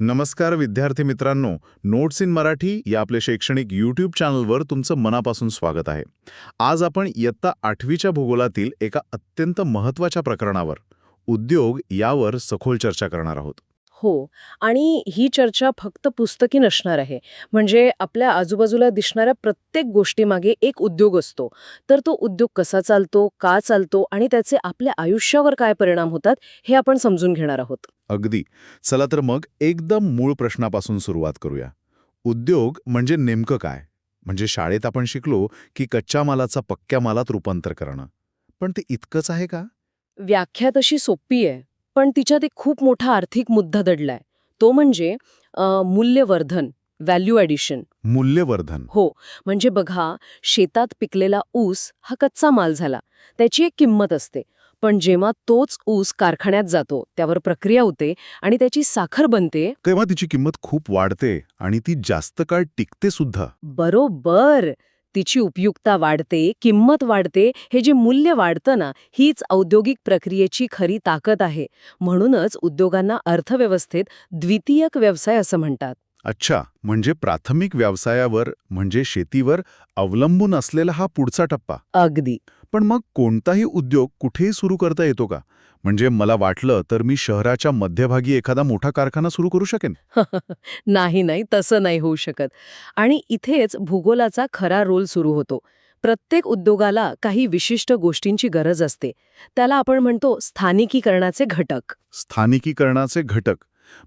नमस्कार विद्यार्थी मित्रांनो नोट्स इन मराठी या आपल्या शैक्षणिक यूट्यूब चॅनलवर तुमचं मनापासून स्वागत आहे. आज आपण इयत्ता आठवीच्या भूगोलातील एका अत्यंत महत्त्वाच्या प्रकरणावर उद्योग यावर सखोल चर्चा करणार आहोत. हो. आणि ही चर्चा फक्त पुस्तकी नसणार आहे. म्हणजे आपल्या आजूबाजूला दिसणाऱ्या प्रत्येक गोष्टीमागे एक उद्योग असतो. तर तो उद्योग कसा चालतो का चालतो आणि त्याचे आपल्या आयुष्यावर काय परिणाम होतात हे आपण समजून घेणार आहोत. अगदी. चला तर मग एकदम मूळ प्रश्नापासून सुरुवात करूया. उद्योग म्हणजे नेमकं काय? म्हणजे शाळेत आपण शिकलो की कच्च्या मालाचा पक्क्या मालात रूपांतर करणं. पण ते इतकंच आहे का? व्याख्या तशी सोपी आहे. पण तिच्यात एक खूप मोठा आर्थिक मुद्दा दडलाय. तो म्हणजे मूल्यवर्धन व्हॅल्यू ॲडिशन मूल्यवर्धन. हो म्हणजे बघा शेतात पिकलेला ऊस हा कच्चा माल झाला. त्याची एक किंमत असते. पण जेव्हा तोच ऊस कारखान्यात जातो त्यावर प्रक्रिया होते आणि त्याची साखर बनते. तेव्हा तिची किंमत खूप वाढते आणि ती जास्त काळ टिकते सुद्धा. बरोबर. तिची उपयुक्तता वाढते किंमत वाढते हे जे मूल्य वाढतं ना हीच औद्योगिक प्रक्रियेची खरी ताकद आहे. म्हणूनच उद्योगांना अर्थव्यवस्थेत द्वितीयक व्यवसाय असं म्हणतात. अच्छा म्हणजे प्राथमिक व्यवसायावर म्हणजे शेतीवर अवलंबून असलेला हा पुढचा टप्पा. अगदी. पण मग कोणताही उद्योग कुठेही सुरू करता येतो का? म्हणजे मला वाटलं तर मी शहराच्या मध्यभागी एखादा मोठा कारखाना सुरू करू शकेन. नाही नाही तसं नाही होऊ शकत. आणि इथेच भूगोलाचा खरा रोल सुरू होतो. प्रत्येक उद्योगाला काही विशिष्ट गोष्टींची गरज असते. त्याला आपण म्हणतो स्थानिकीकरणाचे घटक. स्थानिकीकरणाचे घटक?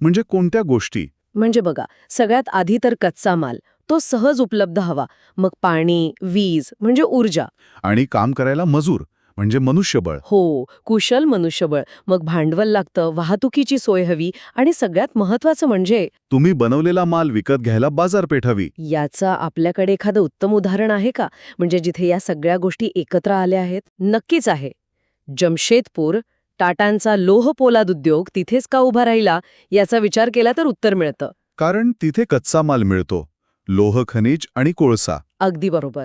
म्हणजे कोणत्या गोष्टी? म्हणजे बघा सगळ्यात आधी तर कच्चा माल. तो सहज उपलब्ध हवा. मग पाणी वीज म्हणजे ऊर्जा. आणि काम करायला मजूर. म्हणजे मनुष्यबळ. हो कुशल मनुष्यबळ. मग भांडवल लागतं वाहतुकीची सोय हवी आणि सगळ्यात महत्वाचं म्हणजे तुम्ही बनवलेला माल विकत घ्यायला बाजारपेठ हवी. याचं आपल्याकडे एखादं उत्तम उदाहरण आहे का? म्हणजे जिथे या सगळ्या गोष्टी एकत्र आल्या आहेत नक्कीच आहे. जमशेदपूर टाटांचा लोह पोलाद उद्योग तिथेच का उभा राहिला? याचा विचार केला तर उत्तर मिळतं. कारण तिथे कच्चा माल मिळतो. लोह खनिज आणि कोळसा. अगदी बरोबर.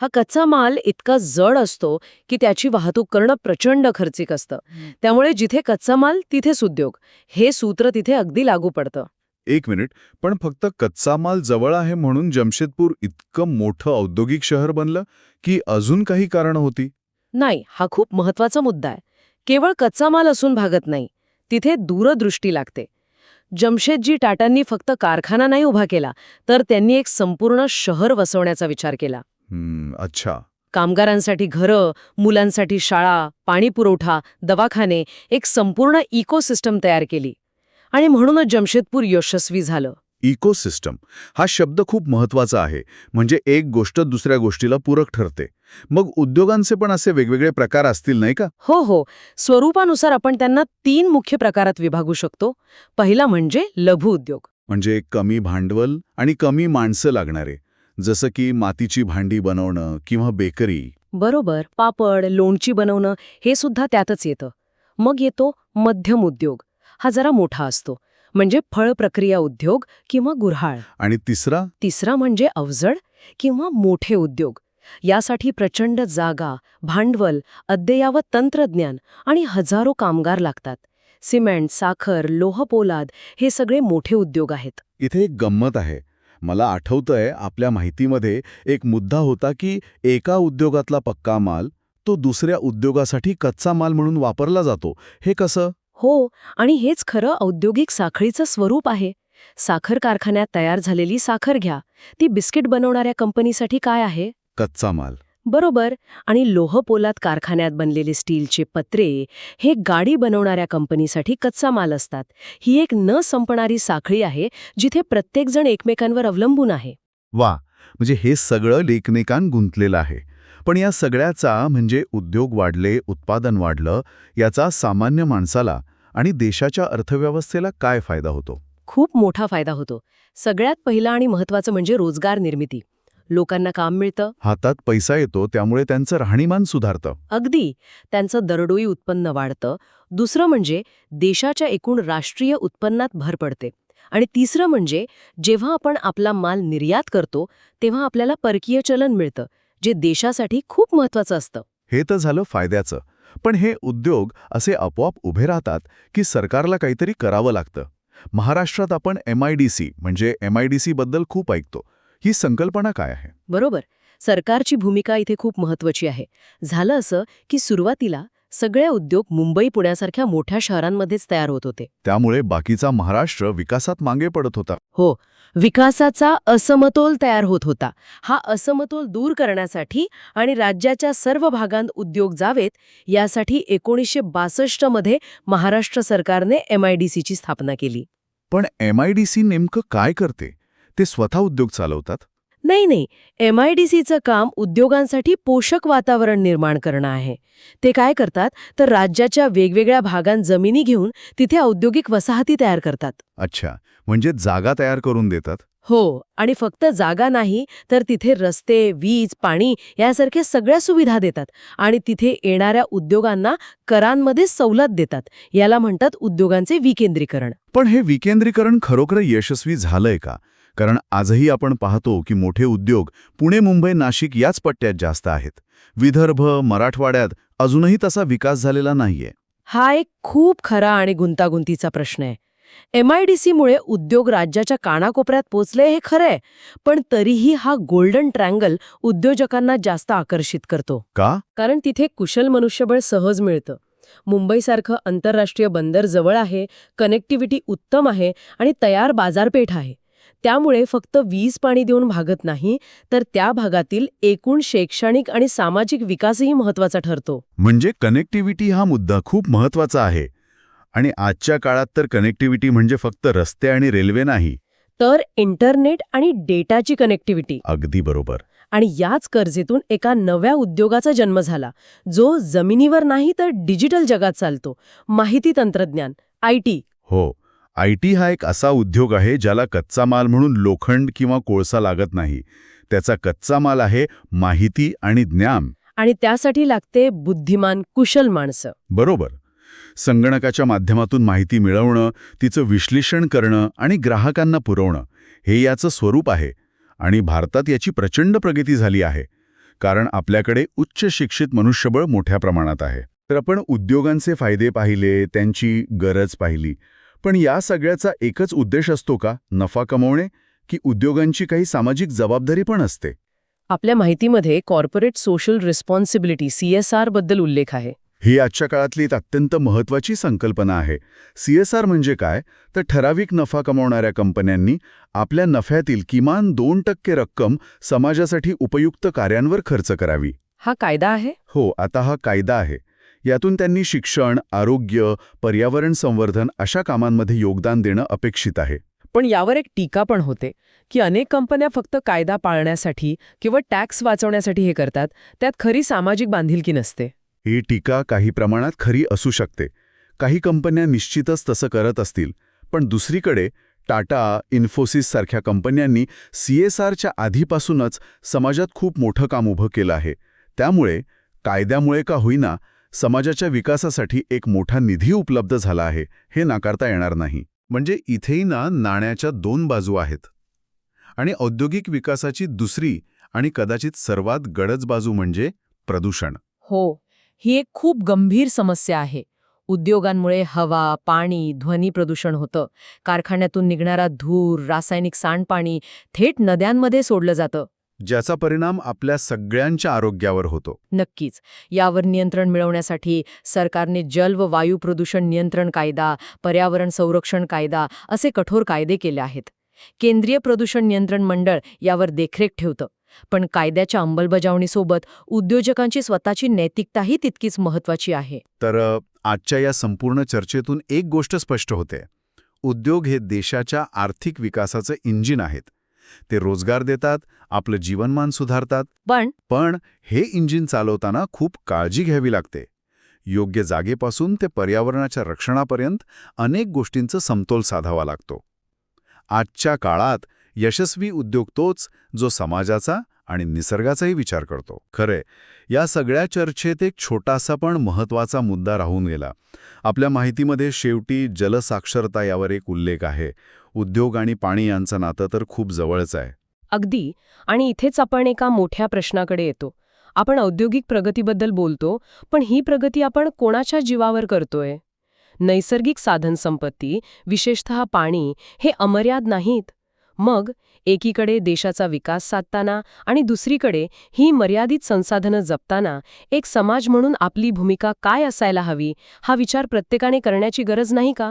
हा कच्चा माल इतका जड असतो की त्याची वाहतूक करणं प्रचंड खर्चिक असतं. त्यामुळे जिथे कच्चा माल तिथेच उद्योग. हे सूत्र तिथे अगदी लागू पडतं. एक मिनिट. पण फक्त कच्चा माल जवळ आहे म्हणून जमशेदपूर इतकं मोठं औद्योगिक शहर बनलं की अजून काही कारणं होती? नाही हा खूप महत्त्वाचा मुद्दा आहे. केवळ कच्चा माल असून भागत नाही. तिथे दूरदृष्टी लागते. जमशेदजी टाटांनी फक्त कारखाना नाही उभा केला तर त्यांनी एक संपूर्ण शहर वसवण्याचा विचार केला. अच्छा. कामगारांसाठी घरं मुलांसाठी शाळा पाणी पुरवठा दवाखाने एक संपूर्ण इकोसिस्टम तयार केली. आणि म्हणूनच जमशेदपूर यशस्वी झालं. इकोसिस्टम. हा शब्द खूप महत्त्वाचा आहे. म्हणजे एक गोष्ट दुसऱ्या गोष्टीला पूरक ठरते. मग उद्योगांचे पण असे वेगवेगळे प्रकार असतील नाही का? हो हो. स्वरूपानुसार आपण त्यांना तीन मुख्य प्रकारात विभागू शकतो. पहिला म्हणजे लघु उद्योग. म्हणजे कमी भांडवल आणि कमी माणसं लागणारे. जसं की मातीची भांडी बनवणं किंवा बेकरी. बरोबर पापड लोणची बनवणं हे सुद्धा त्यातच येतं. मग येतो मध्यम उद्योग. हा जरा मोठा असतो. म्हणजे फळ प्रक्रिया उद्योग किंवा गुऱ्हाळ. आणि तिसरा? तिसरा म्हणजे अवजड किंवा मोठे उद्योग. यासाठी प्रचंड जागा भांडवल अद्ययावत तंत्रज्ञान आणि हजारो कामगार लागतात. सिमेंट साखर लोहपोलाद हे सगळे मोठे उद्योग आहेत. इथे एक गंमत आहे. मला आठवतंय आपल्या माहितीमध्ये एक मुद्दा होता की एका उद्योगातला पक्का माल तो दुसऱ्या उद्योगासाठी कच्चा माल म्हणून वापरला जातो. हे कसं? हो आणि हेच खरं औद्योगिक साखळीचं स्वरूप आहे. साखर कारखान्यात तयार झालेली साखर घ्या. ती बिस्किट बनवणाऱ्या कंपनीसाठी काय आहे? कच्चा माल. बरोबर. आणि लोहपोलाद कारखान्यात बनलेले स्टीलचे पत्रे हे गाडी बनवणाऱ्या कंपनीसाठी कच्चा माल असतात. ही एक न संपणारी साखळी आहे जिथे प्रत्येकजण एकमेकांवर अवलंबून आहे. वा म्हणजे हे सगळं एकमेकांत गुंतलेलं आहे. पण या सगळ्याचा म्हणजे उद्योग वाढले उत्पादन वाढलं याचा सामान्य माणसाला आणि देशाच्या अर्थव्यवस्थेला काय फायदा होतो? खूप मोठा फायदा होतो. सगळ्यात पहिला आणि महत्वाचं म्हणजे रोजगार निर्मिती. लोकांना काम मिळतं. हातात पैसा येतो त्यामुळे त्यांचं राहणीमान सुधारतं. अगदी. त्यांचं दरडोई उत्पन्न वाढतं. दुसरं म्हणजे देशाच्या एकूण राष्ट्रीय उत्पन्नात भर पडते. आणि तिसरं म्हणजे जेव्हा आपण आपला माल निर्यात करतो तेव्हा आपल्याला परकीय चलन मिळतं जे देशासाठी खूप महत्वाचं असतं. हे तर झालं फायद्याचं. पण हे उद्योग असे आपोआप उभे राहतात की सरकारला काहीतरी करावं लागतं. महाराष्ट्रात आपण एम आय डी सी म्हणजे एम आय डी सी बद्दल खूप ऐकतो. ही संकल्पना काय आहे? बरोबर. सरकारची भूमिका इथे खूप महत्वाची आहे. झालं असं की सुरुवातीला सगळे उद्योग मुंबई पुण्यासारख्या मोठ्या शहरांमध्येच तयार होत होते. त्यामुळे बाकीचा महाराष्ट्र विकासात मागे पडत होता. हो विकासाचा असमतोल तयार होत होता. हा असमतोल दूर करण्यासाठी आणि राज्याच्या सर्व भागांत उद्योग जावेत यासाठी एकोणीसशे बासष्टमध्ये महाराष्ट्र सरकारने एमआयडीसीची स्थापना केली. पण एम आय डी सी नेमकं काय करते? ते स्वतः उद्योग चालवतात? नाही नाही. एमआयडीसीचं काम उद्योगांसाठी पोषक वातावरण निर्माण करणं आहे. ते काय करतात? तर राज्याच्या वेगवेगळ्या भागांत जमिनी घेऊन तिथे औद्योगिक वसाहती तयार करतात. अच्छा. म्हणजे जागा तयार करून देतात? हो. आणि फक्त जागा नाही तर तिथे रस्ते वीज पाणी यासारख्या सगळ्या सुविधा देतात. आणि तिथे येणाऱ्या उद्योगांना करांमध्ये सवलत देतात. याला म्हणतात उद्योगांचे विकेंद्रीकरण. पण हे विकेंद्रीकरण खरोखर यशस्वी झालंय का? कारण आजही आपण पाहतो की मोठे उद्योग पुणे मुंबई नाशिक याच पट्ट्यात जास्त आहेत. विदर्भ मराठवाड्यात अजूनही तसा विकास झालेला नाहीये. हा एक खूप खरा आणि गुंतागुंतीचा प्रश्न आहे. एमआयडीसीमुळे उद्योग राज्याच्या कानाकोपऱ्यात पोचले हे खरंय पण तरीही हा गोल्डन ट्रँगल उद्योजकांना जास्त आकर्षित करतो. का? कारण तिथे कुशल मनुष्यबळ सहज मिळतं. मुंबईसारखं आंतरराष्ट्रीय बंदर जवळ आहे कनेक्टिव्हिटी उत्तम आहे आणि तयार बाजारपेठ आहे. त्यामुळे फक्त वीज पाणी देऊन भागत नाही तर त्या भागातील एकूण शैक्षणिक आणि सामाजिक विकासही महत्त्वाचा ठरतो. म्हणजे कनेक्टिव्हिटी हा मुद्दा खूप महत्त्वाचा आहे. आणि आजच्या काळात तर कनेक्टिव्हिटी म्हणजे फक्त रस्ते आणि रेल्वे नाही. तर इंटरनेट आणि डेटाची कनेक्टिव्हिटी. अगदी बरोबर. आणि याच गरजेतून एका नव्या उद्योगाचा जन्म झाला जो जमिनीवर नाही तर डिजिटल जगात चालतो. माहिती तंत्रज्ञान आय टी. हो. आय टी हा एक असा उद्योग आहे ज्याला कच्चा माल म्हणून लोखंड किंवा कोळसा लागत नाही. त्याचा कच्चा माल आहे माहिती आणि ज्ञान. आणि त्यासाठी लागते बुद्धिमान कुशल माणसं. बरोबर. संगणकाच्या माध्यमातून माहिती मिळवणं तिचं विश्लेषण करणं आणि ग्राहकांना पुरवणं हे याचं स्वरूप आहे. आणि भारतात याची प्रचंड प्रगती झाली आहे. कारण आपल्याकडे उच्च शिक्षित मनुष्यबळ मोठ्या प्रमाणात आहे. तर आपण उद्योगांचे फायदे पाहिले त्यांची गरज पाहिली. पण या सगळ्याचा एकच उद्देश असतो का? नफा कमवणे की उद्योगांची काही सामाजिक जबाबदारी पण असते? आपल्या माहितीमध्ये कॉर्पोरेट सोशल रिस्पॉन्सिबिलिटी सीएसआरबद्दल उल्लेख आहे. ही आजच्या काळातली एक अत्यंत महत्वाची संकल्पना आहे. सीएसआर म्हणजे काय? तर ठराविक नफा कमावणाऱ्या कंपन्यांनी आपल्या नफ्यातील किमान दोन टक्के रक्कम समाजासाठी उपयुक्त कार्यांवर खर्च करावी. हा कायदा आहे? हो आता हा कायदा आहे. यातून त्यांनी शिक्षण आरोग्य पर्यावरण संवर्धन अशा कामांमध्ये योगदान देणं अपेक्षित आहे. पण यावर एक टीका पण होते की अनेक कंपन्या फक्त कायदा पाळण्यासाठी किंवा टॅक्स वाचवण्यासाठी हे करतात त्यात खरी सामाजिक बांधिलकी नसते. ही टीका काही प्रमाणात खरी असू शकते. काही कंपन्या निश्चितच तसं करत असतील पण दुसरीकडे टाटा इन्फोसिस सारख्या कंपन्यांनी सीएसआरच्या आधीपासूनच समाजात खूप मोठं काम उभं केलं आहे. त्यामुळे कायद्यामुळे का होईना समाजाच्या विकासासाठी एक मोठा निधी उपलब्ध झाला आहे हे नाकारता येणार नाही. म्हणजे इथेही ना नाण्याच्या दोन बाजू आहेत. आणि औद्योगिक विकासाची दुसरी आणि कदाचित सर्वात गडज बाजू म्हणजे प्रदूषण. हो ही एक खूप गंभीर समस्या आहे. उद्योगांमुळे हवा पाणी ध्वनी प्रदूषण होतं. कारखान्यातून निघणारा धूर रासायनिक सांडपाणी थेट नद्यांमध्ये सोडलं जातं. ज्याचा परिणाम आपल्या सगळ्यांच्या आरोग्यावर होतो. नक्कीच. यावर नियंत्रण मिळवण्यासाठी सरकारने जल व वायू प्रदूषण नियंत्रण कायदा पर्यावरण संरक्षण कायदा असे कठोर कायदे केले आहेत. केंद्रीय प्रदूषण नियंत्रण मंडळ यावर देखरेख ठेवतं. पण कायद्याच्या अंमलबजावणीसोबत उद्योजकांची स्वतःची नैतिकताही तितकीच महत्वाची आहे. तर आजच्या या संपूर्ण चर्चेतून एक गोष्ट स्पष्ट होते. उद्योग हे देशाच्या आर्थिक विकासाचं इंजिन आहेत. ते रोजगार देतात आपलं जीवनमान सुधारतात. पण पण हे इंजिन चालवताना खूप काळजी घ्यावी लागते. योग्य जागेपासून ते पर्यावरणाच्या रक्षणापर्यंत अनेक गोष्टींचा समतोल साधावा लागतो. आजच्या काळात यशस्वी उद्योग तोच जो समाजाचा आणि निसर्गाचाही विचार करतो. खरे या सगळ्या चर्चेत एक छोटासा पण महत्त्वाचा मुद्दा राहून गेला. आपल्या माहितीमध्ये शेवटी जलसाक्षरता यावर एक उल्लेख आहे. उद्योग आणि पाणी यांचं नातं तर खूप जवळच आहे. अगदी. आणि इथेच आपण एका मोठ्या प्रश्नाकडे येतो. आपण औद्योगिक प्रगतीबद्दल बोलतो पण ही प्रगती आपण कोणाच्या जीवावर करतोय? नैसर्गिक साधनसंपत्ती विशेषतः पाणी हे अमर्याद नाहीत. मग एकीकडे देशाचा विकास साधताना आणि दुसरीकडे ही मर्यादित संसाधनं जपताना एक समाज म्हणून आपली भूमिका काय असायला हवी हा विचार प्रत्येकाने करण्याची गरज नाही का?